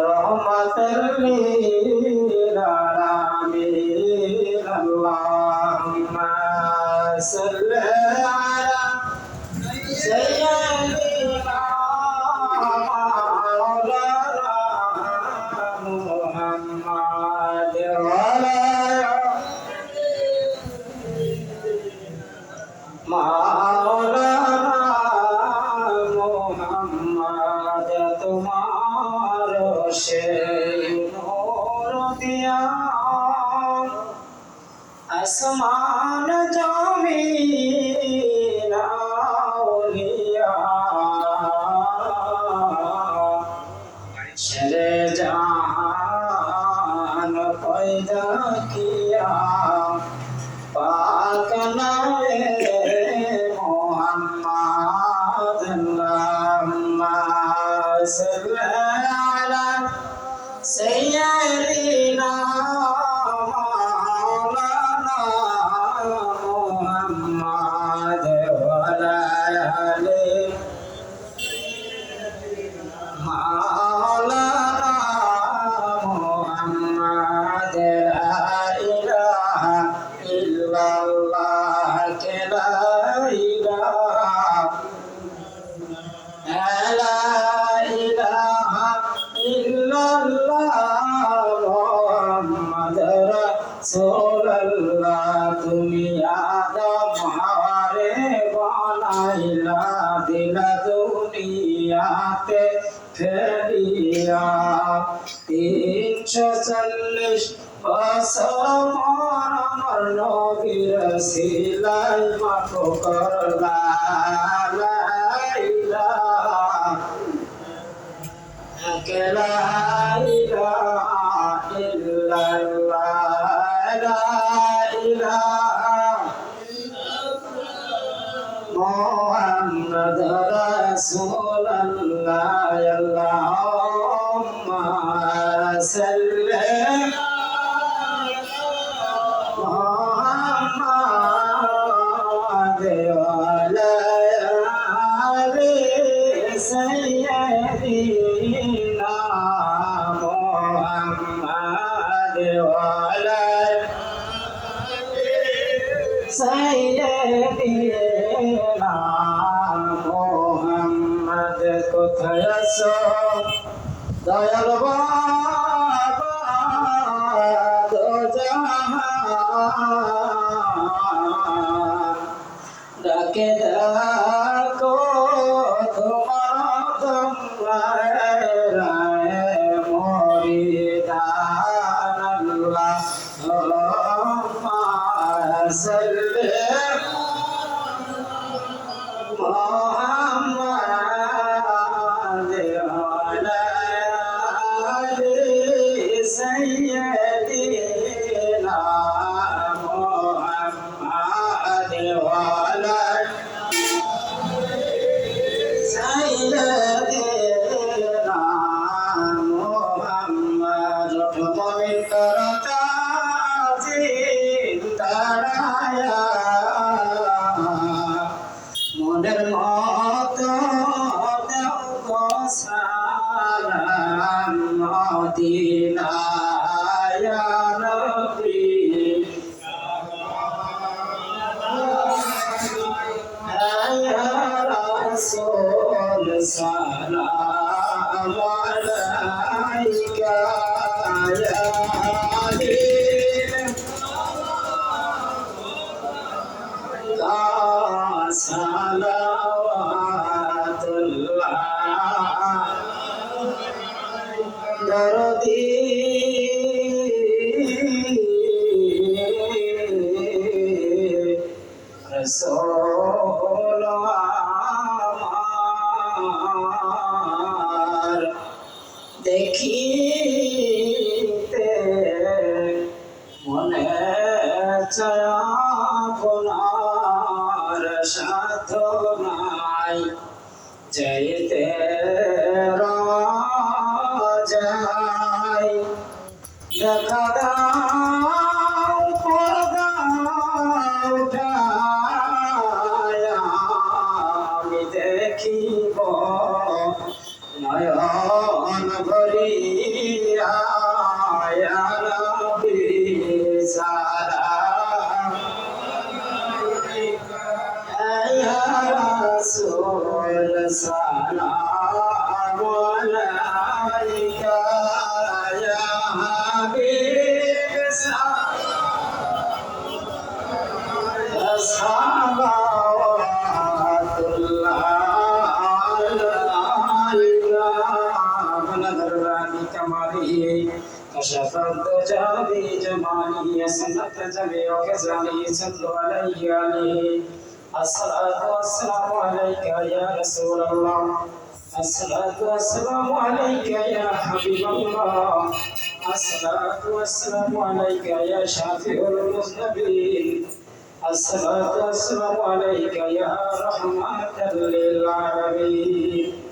রহমতের আলামিন আল্লাহুম্মা সাল্লি আলা সাইয়্যিদিনা আসমান আউলিয়া শেরে জাহান পয়দা কিয়া। পাক নামে মোহাম্মদ আল্লাহুম্মা বানাইলা দিলা দুনিয়াতে ফেরিয়া তিনশো চল্লিশ বছর পর আমার নবীর সিলাই মাফ করলা। اللهم صل محمد وعلى آل سيدنا محمد وعلى سيدنا দয়াল মনের করতা যে তারায়া মনের মত সালাম মদিনায়া নবী। আয়া রাসূল সালাম। দেখিতে মনে চাপনার সাধনাই যাইতে بجماله سنت جميع كزاني صلوا عليه عليه الصلاة والسلام عليك يا رسول الله الصلاة والسلام عليك يا حبيب الله الصلاة والسلام عليك يا شافع المذنبين الصلاة والسلام عليك يا رحمة للعالمين.